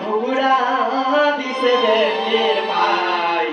ঘুরা দিছে বেলের ভাই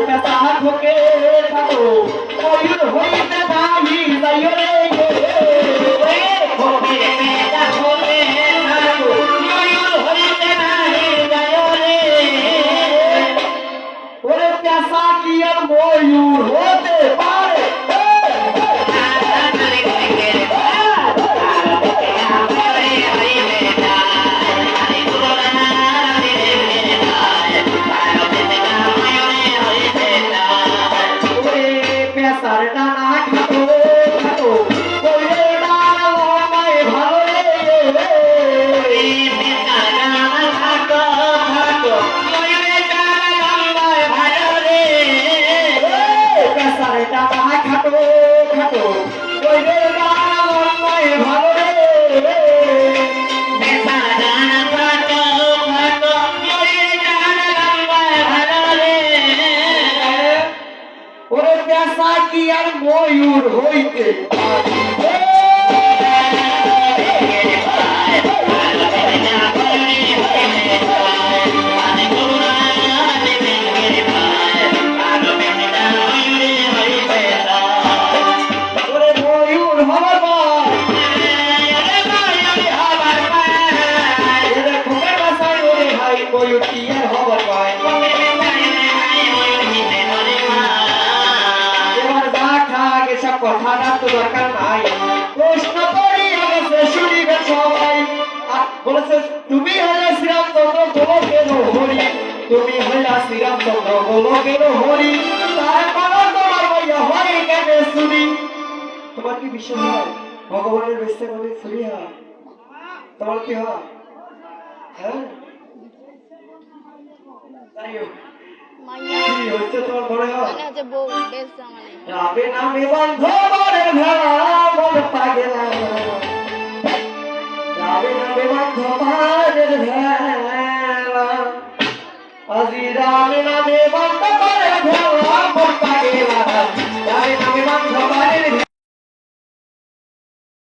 ঘুমে থাকো ময়ূর ময়ূর হইতে গেছে কথাটা তো দরকার নাই। প্রশ্ন করি গেছে শুনিবে সবাই। বলেছে, তুমি হলে শ্রীরামচন্দ্র বলো কেন হরি। তুমি হইলা শ্রীরামচন্দ্র বলো কেন হরি তারপর তোমার বইয়া হরি কেন শুনি তোমার কি বিশ্বাস হয়? ভগবানের বেশে বলে শুনি হয়? তোমার কি হয়? হ্যাঁ? মনে রাবে নামে বন্ধ বরে ভেড়া বল রাবে নামে বন্ধ আজি রামে নামে বন্ধ